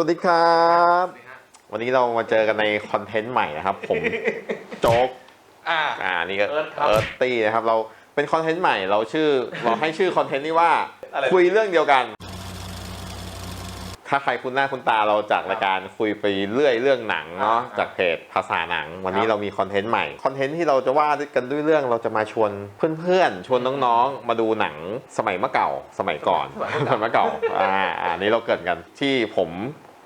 วัสดีครับ วันนี้เรามาเจอกันในคอนเทนต์ใหม่นะครับ ผมโจ๊กอ่าอ่านี่ก็เอิร์ธครับเอิร์ธตี้นะครับ เราเป็นคอนเทนต์ใหม่เราชื่อเราให้ชื่อคอนเทนต์นี้ว่าอะไรคุยเรื่องเดียวกัน ถ้าใครคุ้นหน้าคุ้นตาเราจากรายการคุยไปเรื่อยเรื่องหนังเนาะอ่าจากเพจภาษาหนัง วันนี้ครับเรามีคอนเทนต์ใหม่คอนเทนต์ที่เราจะว่าด้วยกันด้วยเรื่องเราจะมาชวนเพื่อนๆชวนน้องๆมาดูหนังสมัยเมื่อเก่าสมัยก่อนสมัยเมื่อเก่าอ่าอ่านี่เราเกิดกันที่ผม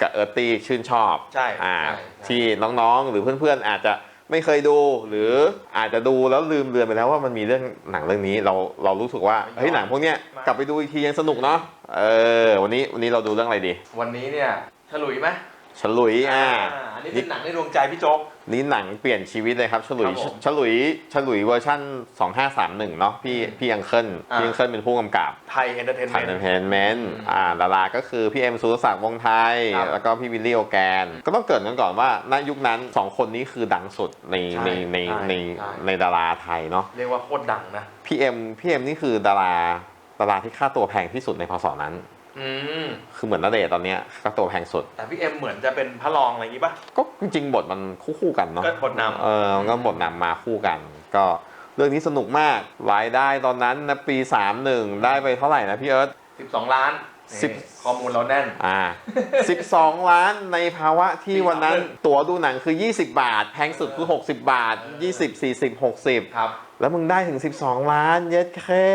กับเอิร์ตตี้ชื่นชอบใช่อ่าใช่ใช่ ที่น้องๆ หรือเพื่อนๆ อาจจะไม่เคยดู หรืออาจจะดูแล้วลืมเลือนไปแล้วว่ามันมีเรื่องหนังเรื่องนี้เราเรารู้สึกว่าเฮ้ยหนังพวกเนี้ยกลับไปดูอีกทียังสนุกเนาะเออวันนี้วันนี้เราดูเรื่องอะไรดี วันนี้เนี่ยฉลุยไหม ฉลุยอ่าอันนี้เป็นหนังในดวงใจพี่โจ๊ก นี่หนังเปลี่ยนชีวิตเลยครับ ฉลุยครับผมฉลุยฉลุยเวอร์ชั่น 2531 เนาะพี่พี่ยังเคิลอ่า พี่ยังเคิลเป็นผู้กำกับไทยเอนเตอร์เทนถ่ายเมนเอนต์เตอร์เทนเมนต์อ่าดาราก็คือพี่เอ็มสุรศักดิ์วงศ์ไทย ครับแล้วก็พี่วิลลี่โอแกน ก็ต้องเกริดกันก่อนว่าณยุคนั้นสองคนนี้คือดังสุดในใช่ในในใช่ในใช่ ในดาราไทยเนาะเรียกว่าโคตรดังนะ พี่เอ็มพี่เอ็มนี่คือดาราดาราที่ค่าตัวแพงที่สุดในพศนั้น อืมคือเหมือนนเดชน์ตอนเนี้ยค่าตัวแพงสุด แต่พี่เอ็มเหมือนจะเป็นพระรองอะไรอย่างงี้ป่ะ ก็จริงๆบทมันคู่คู่ๆกันเนาะก็บทนำ เออมันก็บทนำมาคู่กัน ก็เรื่องนี้สนุกมากรายได้ตอนนั้นนะปี 31 ได้ไปเท่าไหร่นะพี่เอิร์ธ12ล้านสิบ นี่ข้อมูลเราแน่น อ่า 12 ล้านในภาวะที่ปีวันนั้นสามหนึ่งตั๋วดูหนังคือ 20 บาท แพงสุดคือ 60 บาท 20 40 60 ครับ แล้วมึงได้ถึง 12 ล้าน เย็ดแค่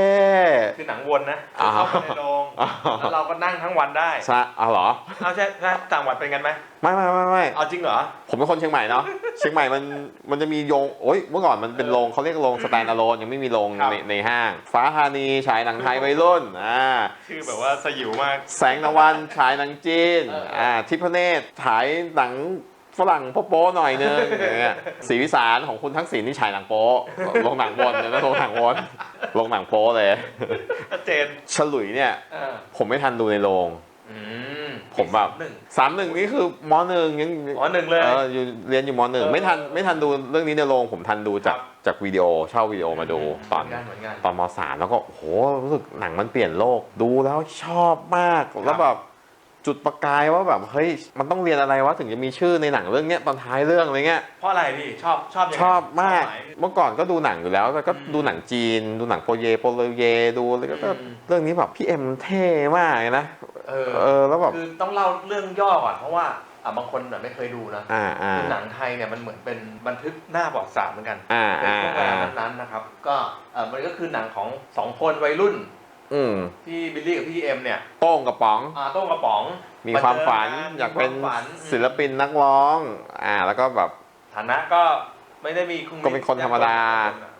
คือหนังวนนะอ่า เข้าไปในโรงอ่าแล้วเราก็นั่งทั้งวันได้ใช่เอาเหรอ เอาใช่ใช่ต่างจังหวัดเป็นกันไหมไม่ไม่ไม่ไม่เอาจริงเหรอ ผมเป็นคนเชียงใหม่เนาะ เชียงใหม่มันมันจะมีโรงโอ้ยเมื่อก่อนมันเป็นโรงเขาเรียกโรงสแตนด์อะโลนยังไม่มีโรงครับ ในในห้าง ฟ้าธานีฉายหนังไทยวัยรุ่นอ่าชื่อแบบว่าสยิวมาก แสงนวันฉายหนังจีนเออเอออ่ อ่าทิพเนตฉายหนัง ฝรั่งโป๊ะๆหน่อยนึงอย่างเงี้ยศรีวิสารของคุณทักษิณนี่ฉายหนังโป๊ะโรงหนังวนเลยนะโรงหนังวนโรงหนังโป๊ะเลยชัดเจนฉลุยเนี่ยเออผมไม่ทันดูในโรงอืมผมแบบหนึ่งสามหนึ่งนี่คือมหนึ่งยังอ๋อหนึ่งเลยเอออยู่เรียนอยู่มหนึ่งเออไม่ทันไม่ทันดูเรื่องนี้ในโรงผมทันดูจากครับจากวิดีโอเช่าวิดีโอมาดูตอนเหมือนกันเหมือนกันตอนมสามแล้วก็โอ้โหรู้สึกหนังมันเปลี่ยนโลกดูแล้วชอบมากแล้วแบบ จุดประกายว่าแบบเฮ้ยมันต้องเรียนอะไรวะถึงจะมีชื่อในหนังเรื่องเนี้ยตอนท้ายเรื่องอะไรเงี้ยเพราะอะไรพี่ชอบชอบยังไงชอบมากชอบไหนเมื่อก่อนก็ดูหนังอยู่แล้วแต่ก็อืมดูหนังจีน ดูหนังโปรเยโปรเลเยดูแล้วก็อืมเรื่องนี้แบบพี่เอ็มเท่มากเลยนะเออเออแล้วแบบคือต้องเล่าเรื่องย่อก่อนเพราะว่าอะบางคนน่ะไม่เคยดูนะอ่าอ่าคือหนังไทยเนี่ยมันเหมือนเป็นบันทึกหน้าประวัติศาสตร์เหมือนกันอ่าเป็นอ่าช่วงเวอ่าลานั้นๆนะครับ ก็เออมันก็คือหนังของสองคนวัยรุ่น อืมพี่บิลลี่กับพี่เอ็มเนี่ยโป้งกับป๋อง อ่าโต้งกระป๋องมีความฝันเจกัอยากเป็นมีควมฝันศิลปินนักร้อง อ่า แล้วก็แบบ ฐานะก็ไม่ได้มีงก็เป็นคนธรรมดา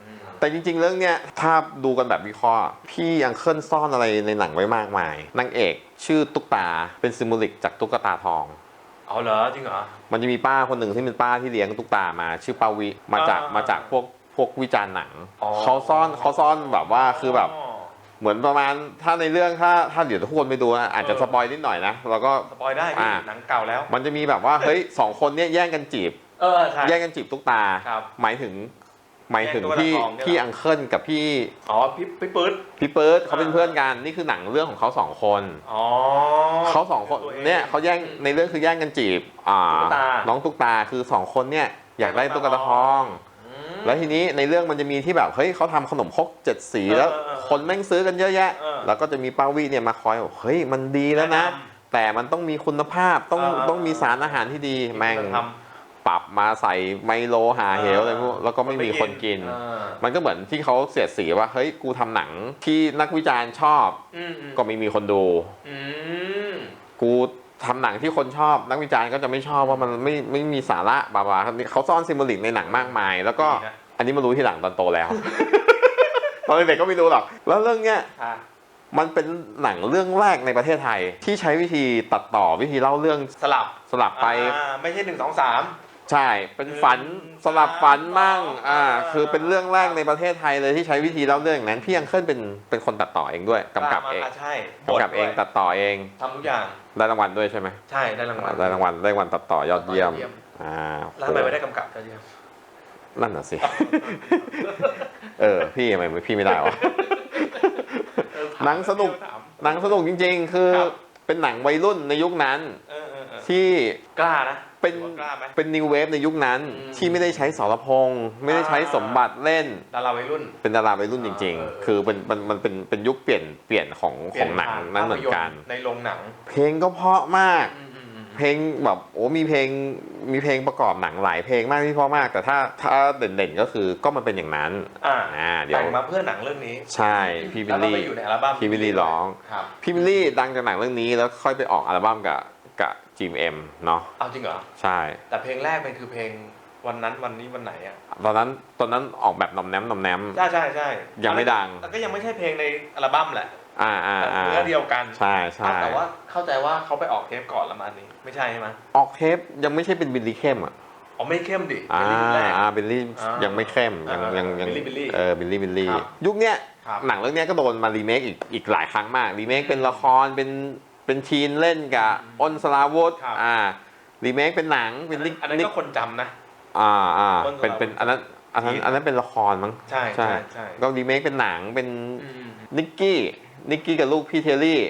อืมแต่จริง ๆ เรื่องเนี้ยถ้าดูกันแบบวิเคราะห์ พี่ยังเคลื่อนซ่อนอะไรในหนังไว้มากมายนางเอกชื่อตุ๊กตาเป็นซิมโบลิกจากตุ๊กตาทอง เอาเหรอจริงเหรอ มันจะมีป้าคนหนึ่งที่เป็นป้าที่เลี้ยงตุ๊กตามา ชื่อปาวิมาจากอ่ามาจากพวกพวกวิจารณ์หนังอ๋อเขาซ่อนเขาซ่อนแบบว่าคือแบบ เหมือนประมาณถ้าในเรื่องถ้าถ้าเดี๋ยวทุกคนไปดูนะอาจจะเออสปอยนิดหน่อยนะแล้วก็สปอยได้พี่อ่าหนังเก่าแล้ว มันจะมีแบบว่าเฮ้ยสองคนเนี้ยแย่งกันจีบ เออใช่แย่งกันจีบตุ๊กตา ครับ หมายถึง หมายถึงแย่งตุ๊กตาพี่ทองเนี่ยเหรอพี่อังเคิลกับพี่อ๋อพี่พี่ปื๊ด พี่เปิร์ดเขาเป็นอ่า เพื่อนกันนี่คือหนังเรื่องของเขาสองคนอ๋อ เขาสองคนตัวองเนี่ยเขาแย่งในเรื่องคือแย่งกันจีบอ่าตุ๊กตา น้องตุ๊กตาคือสองคนเนี่ยอยากได้ตุ๊กตาทองอืม แล้วทีนี้ในเรื่องมันจะมีที่แบบเฮ้ยเขาทำขนมครกเจ็ดสีเออแล้วเออเออคนแม่งซื้อกันเยอะแยะเออแล้วก็จะมีป้าวิเนี่ยมาคอยบอกเฮ้ยมันดีแล้วนะแนะนแต่มันต้องมีคุณภาพต้องเออเออต้องมีสารอาหารที่ดีำแม่งทปรับมาใส่ไมโลหาเหวอะไรพวกเออแล้วก็ไม่มีคนกินเออมันก็เหมือนที่เขาเสียดสีว่าเฮ้ยกูทำหนังที่นักวิจารณ์ชอบอืมอืมก็ไม่มีคนดูอืมกูทำหนังที่คนชอบ นักวิจารณ์ก็จะไม่ชอบว่ามันไม่ไม่มีสาระบาบาเขาซ่อนซิมโบลิกในหนังมากมาย แล้วก็ดีนะ อันนี้มารู้ที่หลังตอนโตแล้ว ตอนเด็กๆก็ไม่รู้หรอก แล้วเรื่องเนี้ยอะมันเป็นหนังเรื่องแรกในประเทศไทย ที่ใช้วิธีตัดต่อวิธีเล่าเรื่องสลับสลับไป อ่าไม่ใช่หนึ่งสองสาม ใช่ เป็นฝันอืมสลับฝันมั่งอ่าอ่า คือเป็นเรื่องแรกในประเทศไทยเลยที่ใช้วิธีเล่าเรื่องอย่างนั้น พี่ยังเคลื่อนเป็นเป็นคนตัดต่อเองด้วยกำกับเองาใช่กำกับเองบทด้วยตัดต่อเอง ทำทุกอย่าง ได้รางวัลด้วยใช่ไหมใช่ ได้รางวัลได้รางวัลได้รางวัลตัดต่อยอดเยี่ยม อ่า แล้วทำไมไม่ได้กำกับยอดเยี่ยม นั่นน่ะสิ เออ พี่ทำไมพี่ไม่ได้วะเออถามหนังสนุกถามหนังสนุกจริง ๆ คือครับ เป็นหนังวัยรุ่นในยุคนั้น เออเออเออที่กล้านะ เป็นถือว่ากล้าไหมเป็นนิวเวฟในยุคนั้น อืมที่ไม่ได้ใช้สรพงษ์ไม่ได้ใช้สมบัติเล่น ดาราวัยรุ่น เป็นดาราวัยรุ่นจริง เออเออ ๆ คือเป็นมันมันเป็นเป็นยุคเปลี่ยนเปลี่ยนของของหนังปลี่ยนั้นเหมือนกัน ภาพยตร์ในโรงหนัง เพลงก็เพราะมาก อืมอืมอืม เพลงแบบโอ้มีเพลงมีเพลงประกอบหนังหลายเพลงมากที่เพราะมาก แต่ถ้าถ้าเด่นๆก็คือก็มันเป็นอย่างนั้นอ่าอ่าเดี๋ยวแต่งมาเพื่อหนังเรื่องนี้ใช่พี่บิลแล้วก็ลี่ไปอยู่ในอัลบั้มพี่บิลลี่ร้องครับพี่บิลลี่ดังจากหนังเรื่องนี้แล้วค่อยไปออกอัลบั้มกับกับจีมเอ็มเนาะเอาจริงเหรอใช่ แต่เพลงแรกเป็นคือเพลงวันนั้นวันนี้วันไหนอะตอนนั้นตอนนั้นออกแบบหนอมแนมหนอมแนมใช่ใช่ใช่ยังไม่ดังแต่ก็ยังไม่ใช่เพลงในอัลบั้มแหละ อ่าอ่าแต่อ่า เนื้อเดียวกันใช่ใช่ แต่ว่าเข้าใจว่าเขาไปออกเทปก่อนแล้วมาอันนี้ไม่ใช่ใช่ไหมออกเทปยังไม่ใช่เป็นบิลลี่เข้มอะอ๋อไม่เข้มดิอ่าเป็นรุ่นแรก อ่าบิลลี่อ่ายัยังไม่เข้มยังอ่ายัยังยังบิลลี่บิลลี่เออบิลลี่บิลลี่ครับยุคเนี้ยครับหนังเรื่องเนี้ยก็โดนมารีเมคอีกอีกหลายครั้งมากรีเมคเป็นละครเป็นเป็นทีนเล่นกับอืมอ้นสลาวุธครับ อ่ารีเมคเป็นหนังอัเป็นนนั้นินอันนั้นนิก็คนจำนะ อ่าอ่าอ้นสลาวุธเป็นเป็นอันนั้นอันนั้นทีนอันนั้นเป็นละครมั้งใช่ใช่ใช่ใช่ ก็รีเมคเป็นหนังเป็น อืม นิกกี้ นิกกี้กับลูกพี่เทลลี่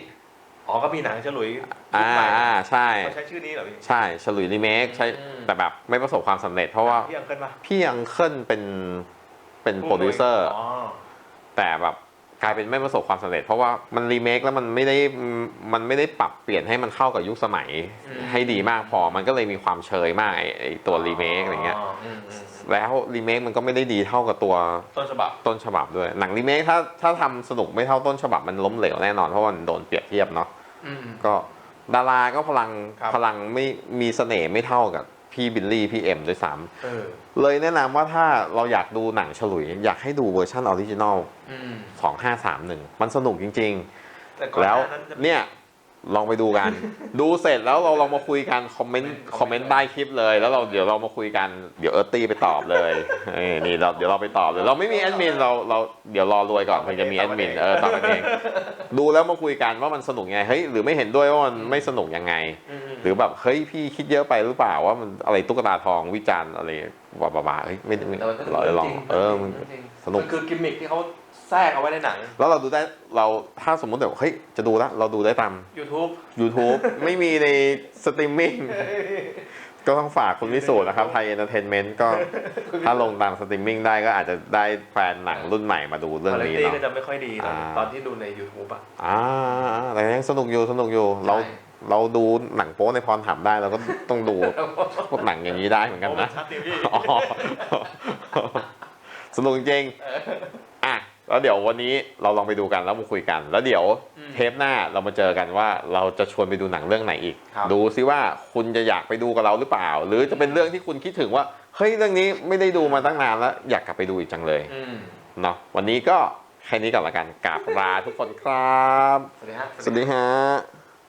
อ๋อก็มีหนังฉลุยอ่ายุคใหม่อ่าใช่ เขาใช้ชื่อนี้เหรอพี่ ใช่ฉลุยรีเมคใช่อืม แต่แบบไม่ประสบความสำเร็จ เพราะว่าพี่ยังเกิลปะพี่ยังเคิลเป็นเป็นโปรดิวเซอร์ อ๋อแต่แบบกลายเป็นไม่ประสบความสำเร็จ เพราะว่ามันรีเมคแล้วมันไม่ได้มันไม่ได้ปรับเปลี่ยนให้มันเข้ากับยุคสมัยอืมให้ดีมากพอมันก็เลยมีความเชยมากไอ้ไอ้ตัวรีเมคอะไรเงี้ยมอืมอืม แล้วรีเมคมันก็ไม่ได้ดีเท่ากับตัวต้นฉบับต้นฉบับด้วย หนังรีเมคถ้าถ้าทำสนุกไม่เท่าต้นฉบับมันล้มเหลวแน่นอนเพราะว่ามันโดนเปรียบเทียบเนาะอืมอืมก็ดาราก็พลังครับพลังไม่มีเสน่ห์ไม่เท่ากับพี่บิลลี่พี่เอ็มด้วยซ้ำเออเลยแนะนำว่าถ้าเราอยากดูหนังฉลุย อยากให้ดูเวอร์ชันออริจินอลอืม2531มันสนุกจริงแต่ก่อนๆแล้วหานั้นจะเนี่ย ลองไปดูกัน ดูเสร็จแล้วเราลองมาคุยกันคอมเมนต์คอมเมนต์ใต้คลิปเลย แล้วเราเดี๋ยวเรามาคุยกันเดี๋ยวเอิร์ตตี้ไปตอบเลยเอ้ยนี่เราเดี๋ยวเราไปตอบเลยเราไม่มีแอดมินเราเราเดี๋ยวรอรวยก่อนถึงจะมีแอดมินเออตอบกันเองดูแล้วมาคุยกันว่ามันสนุกยังไงเฮ้ยหรือไม่เห็นด้วยว่ามันไม่สนุกยังไงอืมหรือแบบเฮ้ยพี่คิดเยอะไปหรือเปล่าว่ามันอะไรตุ๊กตาทองวิจารณ์อะไรบ้าๆเฮ้ยไม่ไม่แต่มันก็เราลองจริเออมันจริงสนุกมันคือกิมมิคที่เขา แทรกเอาไว้ในหนัง แล้วเราดูได้เราถ้าสมมติแบบเฮ้ยจะดูแล้วเราดูได้ตาม YouTube YouTube ไม่มีในสตรีมมิ่งก็ต้องฝากคุณวิสูจน์นะครับไทยเอนเตอร์เทนเมนต์ก็ถ้าลงตามสตรีมมิ่งได้ก็อาจจะได้แฟนหนังรุ่นใหม่มาดูเรื่องคุณภานี้พเนาะก็จะไม่ค่อยดีตอนอ่าตอนที่ดูใน YouTube อะอ่าแต่ยังสนุกอยู่สนุกอยู่เราใช่เราดูหนังโป๊ในพรถามได้เราก็ต้องดูพวกหนังอย่างนี้ได้เหมือนกันนะชัดดิพี่อ๋อสนุกจริงอะ แล้วเดี๋ยววันนี้เราลองไปดูกันแล้วมาคุยกัน แล้วเดี๋ยวอืมเทปหน้าเรามาเจอกันว่าเราจะชวนไปดูหนังเรื่องไหนอีกครับดูซิว่าคุณจะอยากไปดูกับเราหรือเปล่า หรือจะเป็นเรื่องที่คุณคิดถึงว่าเฮ้ยเรื่องนี้ไม่ได้ดูมาตั้งนานแล้ว อยากกลับไปดูอีกจังเลยอืมเนาะวันนี้ก็แค่นี้ก่อนละกันกราบลาทุกคนครับ สวัสดีฮะสวัสดีฮะ